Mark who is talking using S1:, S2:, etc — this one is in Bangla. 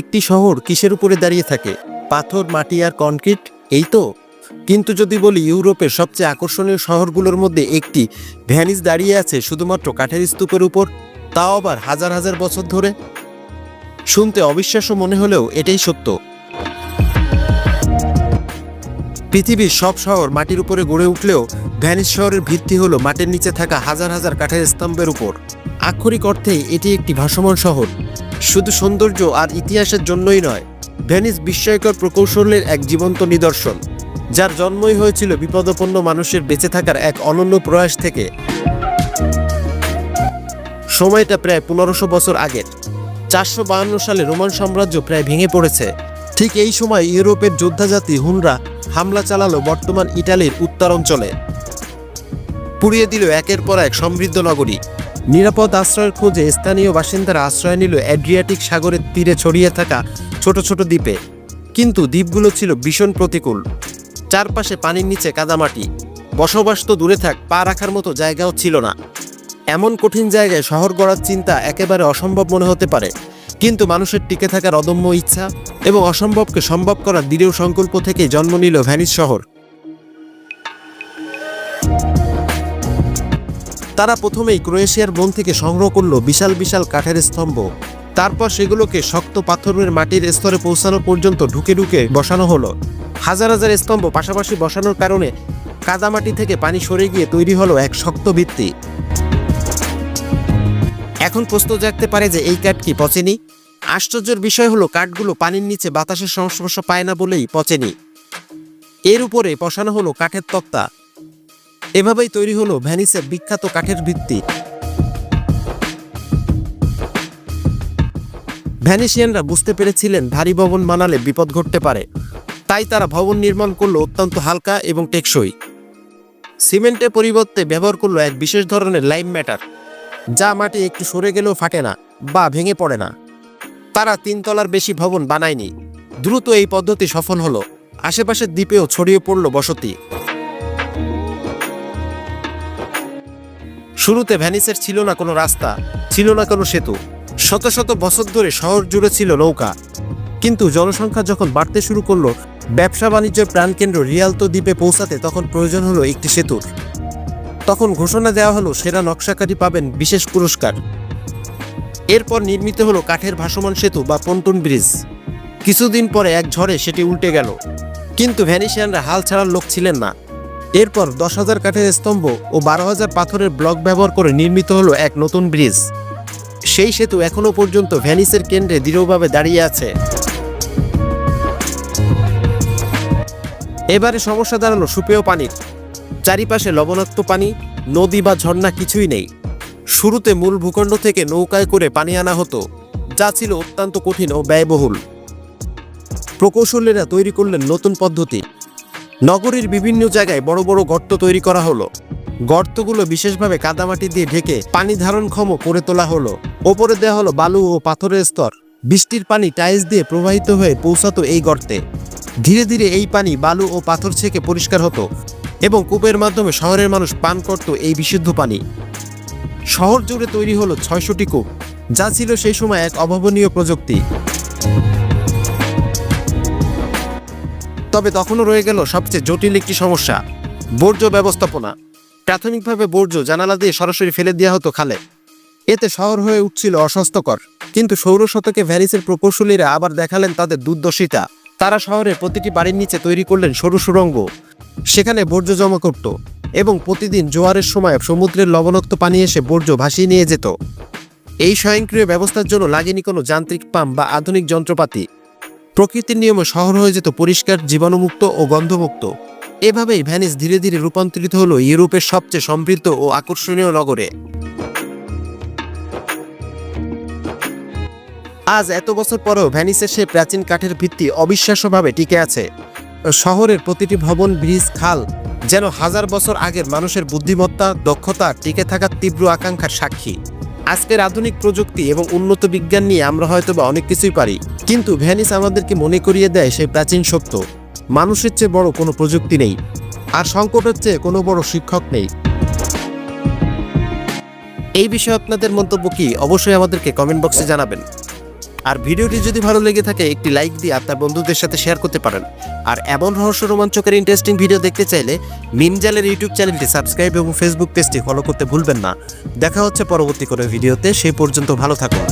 S1: একটি শহর কিসের উপরে দাঁড়িয়ে থাকে? পাথর, মাটি আর কনক্রিট এই তো। কিন্তু যদি বলি ইউরোপের সবচেয়ে আকর্ষণীয় শহরগুলোর মধ্যে একটি, ভ্যানিস দাঁড়িয়ে আছে শুধুমাত্র কাঠের স্তূপের উপর, তাও আবার হাজার হাজার বছর ধরে। শুনতে অবিশ্বাস্য মনে হলেও এটাই সত্য। পৃথিবীর সব শহর মাটির উপরে গড়ে উঠলেও ভ্যানিস শহরের ভিত্তি হলো মাটির নিচে থাকা হাজার হাজার কাঠের স্তম্ভের উপর। আক্ষরিক অর্থেই এটি একটি ভাসমান শহর। শুধু সৌন্দর্য আর ইতিহাসের জন্যই নয় ভ্যানিস বিস্ময়কর প্রকৌশলের এক জীবন্ত নিদর্শন, যার জন্মই হয়েছিল বিপদপন্ন মানুষের বেঁচে থাকার এক অনন্য প্রয়াস থেকে। সময়টা প্রায় পনেরোশো বছর আগের। চারশো বাহান্ন সালে রোমান সাম্রাজ্য প্রায় ভেঙে পড়েছে। ঠিক এই সময় ইউরোপের যোদ্ধাজাতি হুনরা হামলা চালালো বর্তমান ইটালির উত্তর অঞ্চলে পুড়িয়ে দিল একের পর এক সমৃদ্ধ নগরী। নিরাপদ আশ্রয়ের খোঁজে স্থানীয় বাসিন্দারা আশ্রয় নিল অ্যাড্রিয়াটিক সাগরের তীরে ছড়িয়ে থাকা ছোট ছোট দ্বীপে। কিন্তু দ্বীপগুলো ছিল ভীষণ প্রতিকূল। চারপাশে পানির নিচে কাদামাটি। বসবাস তো দূরে থাক, পা রাখার মতো জায়গাও ছিল না। এমন কঠিন জায়গায় শহর গড়ার চিন্তা একেবারে অসম্ভব মনে হতে পারে। কিন্তু মানুষের টিকে থাকার অদম্য ইচ্ছা এবং অসম্ভবকে সম্ভব করার দৃঢ় সংকল্প থেকে জন্ম নিল ভ্যানিস শহর। তারা প্রথমেই ক্রোয়েশিয়ার বন থেকে সংগ্রহ করল বিশাল বিশাল কাঠের স্তম্ভ। তারপর সেগুলোকে শক্ত পাথরের মাটির স্তরে পৌঁছানো পর্যন্ত ঢুকে ঢুকে বসানো হলো। হাজার হাজার স্তম্ভ পাশাপাশি বসানোর কারণে কাদামাটি থেকে পানি সরে গিয়ে তৈরি হলো এক শক্ত ভিত্তি। এখন প্রশ্ন জাগতে পারে যে এই কাঠ কি পচেনি? আশ্চর্যের বিষয় হলো কাঠগুলো পানির নিচে বাতাসের সংস্পর্শ পায় না বলেই পচেনি। এর উপরে বসানো হলো কাঠের তক্তা। এভাবেই তৈরি হলো ভ্যানিসের বিখ্যাত কাঠের ভিত্তি। ভ্যানিসিয়ানরা বুঝতে পেরেছিলেন ভারী ভবন বানালে বিপদ ঘটতে পারে। তাই তারা ভবন নির্মাণ করল অত্যন্ত হালকা এবং টেকসই। সিমেন্টের পরিবর্তে ব্যবহার করল এক বিশেষ ধরনের লাইম ম্যাটার, যা মাটি একটু সরে গেলেও ফাটে না বা ভেঙে পড়ে না। তারা তিনতলার বেশি ভবন বানায়নি। দ্রুত এই পদ্ধতি সফল হলো। আশেপাশের দ্বীপেও ছড়িয়ে পড়ল বসতি। শুরুতে ভ্যানিসের ছিল না কোনো রাস্তা, ছিল না কোনো সেতু। শত শত বছর ধরে শহর জুড়ে ছিল নৌকা। কিন্তু জনসংখ্যা যখন বাড়তে শুরু করল, ব্যবসা বাণিজ্যের প্রাণকেন্দ্র রিয়ালতো দ্বীপে পৌঁছাতে তখন প্রয়োজন হলো একটি সেতুর তখন ঘোষণা দেওয়া হলো সেরা নকশাকারী পাবেন বিশেষ পুরস্কার। এরপর নির্মিত হলো কাঠের ভাসমান সেতু বা পন্টুন ব্রিজ। কিছুদিন পরে এক ঝড়ে সেটি উল্টে গেল। কিন্তু ভ্যানিশিয়ানরা হাল ছাড়ার লোক ছিলেন না। এরপর দশ হাজার কাঠের স্তম্ভ ও বারো হাজার পাথরের ব্লক ব্যবহার করে নির্মিত হলো এক নতুন ব্রিজ। সেই সেতু এখনও পর্যন্ত ভ্যানিসের কেন্দ্রে দৃঢ়ভাবে দাঁড়িয়ে আছে। এবারে সমস্যা দাঁড়াল সুপেয় পানির। চারিপাশে লবণাক্ত পানি, নদী বা ঝর্ণা কিছুই নেই। শুরুতে মূল ভূখণ্ড থেকে নৌকায় করে পানি আনা হতো, যা ছিল অত্যন্ত কঠিন ও ব্যয়বহুল। প্রকৌশলীরা তৈরি করলেন নতুন পদ্ধতি। নগরীর বিভিন্ন জায়গায় বড় বড় গর্ত তৈরি করা হলো। গর্তগুলো বিশেষভাবে কাদামাটি দিয়ে ঢেকে পানি ধারণক্ষম করে তোলা হলো। ওপরে দেওয়া হলো বালু ও পাথরের স্তর। বৃষ্টির পানি টাইলস দিয়ে প্রবাহিত হয়ে পৌঁছাতো এই গর্তে। ধীরে ধীরে এই পানি বালু ও পাথর থেকে পরিষ্কার হতো এবং কূপের মাধ্যমে শহরের মানুষ পান করত এই বিশুদ্ধ পানি। শহর জুড়ে তৈরি হলো ছয়শটি কূপ, যা ছিল সেই সময় এক অভাবনীয় প্রযুক্তি। তবে তখনও রয়ে গেল সবচেয়ে জটিল একটি সমস্যা, বর্জ্য ব্যবস্থাপনা। প্রাথমিকভাবে বর্জ্য জানালা দিয়ে সরাসরি ফেলে দেওয়া হতো খালে। এতে শহর হয়ে উঠছিল অস্বাস্থ্যকর। কিন্তু সৌর শতকে ভ্যারিসের প্রকৌশলীরা আবার দেখালেন তাদের দুর্দশিতা। তারা শহরের প্রতিটি বাড়ির নিচে তৈরি করলেন সরু সুড়ঙ্গ সেখানে বর্জ্য জমা করত এবং প্রতিদিন জোয়ারের সময় সমুদ্রের লবণাক্ত পানি এসে বর্জ্য ভাসিয়ে নিয়ে যেত। এই স্বয়ংক্রিয় ব্যবস্থার জন্য লাগেনি কোনো যান্ত্রিক পাম্প বা আধুনিক যন্ত্রপাতি। প্রকৃতির নিয়মে শহর হয়ে যেত পরিষ্কার, জীবাণুমুক্ত ও গন্ধমুক্ত। এভাবেই ভ্যানিস ধীরে ধীরে রূপান্তরিত হলো ইউরোপের সবচেয়ে সমৃদ্ধ ও আকর্ষণীয় নগরে। আজ এত বছর পরেও ভ্যানিসের সেই প্রাচীন কাঠের ভিত্তি অবিশ্বাস্যভাবে টিকে আছে। শহরের প্রতিটি ভবন, ব্রিজ, খাল যেন হাজার বছর আগের মানুষের বুদ্ধিমত্তা, দক্ষতা, টিকে থাকার তীব্র আকাঙ্ক্ষার সাক্ষী। আজকের আধুনিক প্রযুক্তি এবং উন্নত বিজ্ঞান নিয়ে আমরা হয়তো বা অনেক কিছুই পারি, কিন্তু ভ্যানিস আমাদেরকে মনে করিয়ে দেয় সেই প্রাচীন সত্য। মানুষের চেয়ে বড় কোনো প্রযুক্তি নেই, আর সংকটের চেয়ে কোনো বড় শিক্ষক নেই। এই বিষয়ে আপনাদের মন্তব্য কি, অবশ্যই আমাদেরকে কমেন্ট বক্সে জানাবেন। আর ভিডিওটি যদি ভালো লেগে থাকে, একটি লাইক দিয়ে আপনার বন্ধুদের সাথে শেয়ার করতে পারেন। আর এমন রহস্য রোমাঞ্চকের ইন্টারেস্টিং ভিডিও দেখতে চাইলে মিমজালের ইউটিউব চ্যানেলটি সাবস্ক্রাইব এবং ফেসবুক পেজটি ফলো করতে ভুলবেন না। দেখা হচ্ছে পরবর্তী করে ভিডিওতে সেই পর্যন্ত ভালো থাকুন।